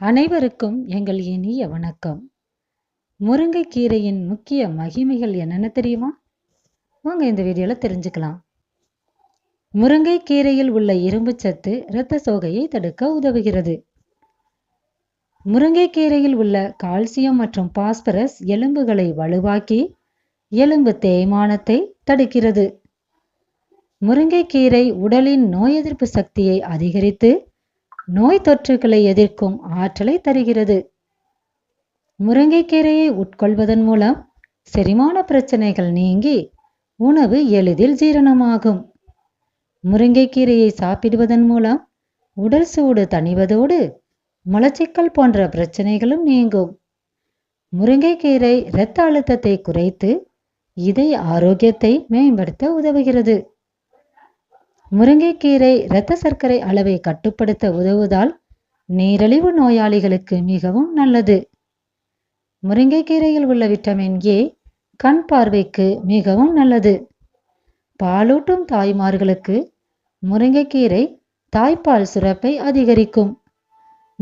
அனைவருக்கும் எங்கள் இனிய வணக்கம். முருங்கைக்கீரையின் முக்கிய மகிமைகள் என்னென்ன தெரியுமா? வாங்க இந்த வீடியோவில் தெரிஞ்சுக்கலாம். முருங்கைக்கீரையில் உள்ள இரும்புச்சத்து இரத்த சோகையை தடுக்க உதவுகிறது. முருங்கைக்கீரையில் உள்ள கால்சியம் மற்றும் பாஸ்பரஸ் எலும்புகளை வலுவாக்கி எலும்பு தேய்மானத்தை தடுக்கிறது. முருங்கைக்கீரை உடலின் நோய் எதிர்ப்பு சக்தியை அதிகரித்து நோய் தொற்றுகளை எதிர்க்கும் ஆற்றலை தருகிறது. முருங்கைக்கீரையை உட்கொள்வதன் மூலம் செரிமான பிரச்சனைகள் நீங்கி உணவு எளிதில் ஜீரணமாகும். முருங்கைக்கீரையை சாப்பிடுவதன் மூலம் உடல் சூடு தணிவதோடு மலச்சிக்கல் போன்ற பிரச்சனைகளும் நீங்கும். முருங்கைக்கீரை இரத்த அழுத்தத்தை குறைத்து இதய ஆரோக்கியத்தை மேம்படுத்த உதவுகிறது. முருங்கைக்கீரை இரத்த சர்க்கரை அளவை கட்டுப்படுத்த உதவுவதால் நீரிழிவு நோயாளிகளுக்கு மிகவும் நல்லது. முருங்கைக்கீரையில் உள்ள விட்டமின் ஏ கண் பார்வைக்கு மிகவும் நல்லது. பாலூட்டும் தாய்மார்களுக்கு முருங்கைக்கீரை தாய்ப்பால் சுரப்பை அதிகரிக்கும்.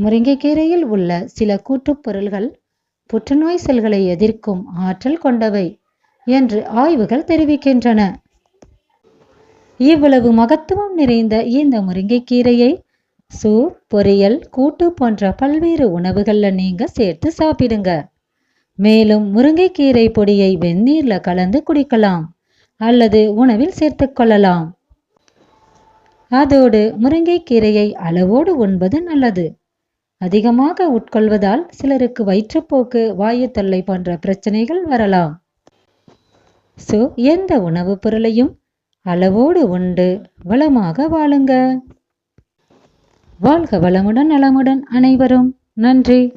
முருங்கைக்கீரையில் உள்ள சில கூட்டுப் பொருள்கள் புற்றுநோய் செல்களை எதிர்க்கும் ஆற்றல் கொண்டவை என்று ஆய்வுகள் தெரிவிக்கின்றன. இவ்வளவு மகத்துவம் நிறைந்த இந்த முருங்கைக்கீரையை சூப் பொரியல் கூட்டு போன்ற பல்வேறு உணவுகளில் நீங்க சேர்த்து சாப்பிடுங்க. மேலும் முருங்கைக்கீரை பொடியை வெந்நீர்ல கலந்து குடிக்கலாம் அல்லது உணவில் சேர்த்து கொள்ளலாம். அதோடு முருங்கைக்கீரையை அளவோடு உண்பது நல்லது. அதிகமாக உட்கொள்வதால் சிலருக்கு வயிற்றுப்போக்கு வாயு தொல்லை போன்ற பிரச்சனைகள் வரலாம். ஸோ எந்த உணவுப் பொருளையும் அளவோடு உண்டு வளமாக வாழுங்க. வாழ்க வளமுடன் நலமுடன் அனைவரும். நன்றி.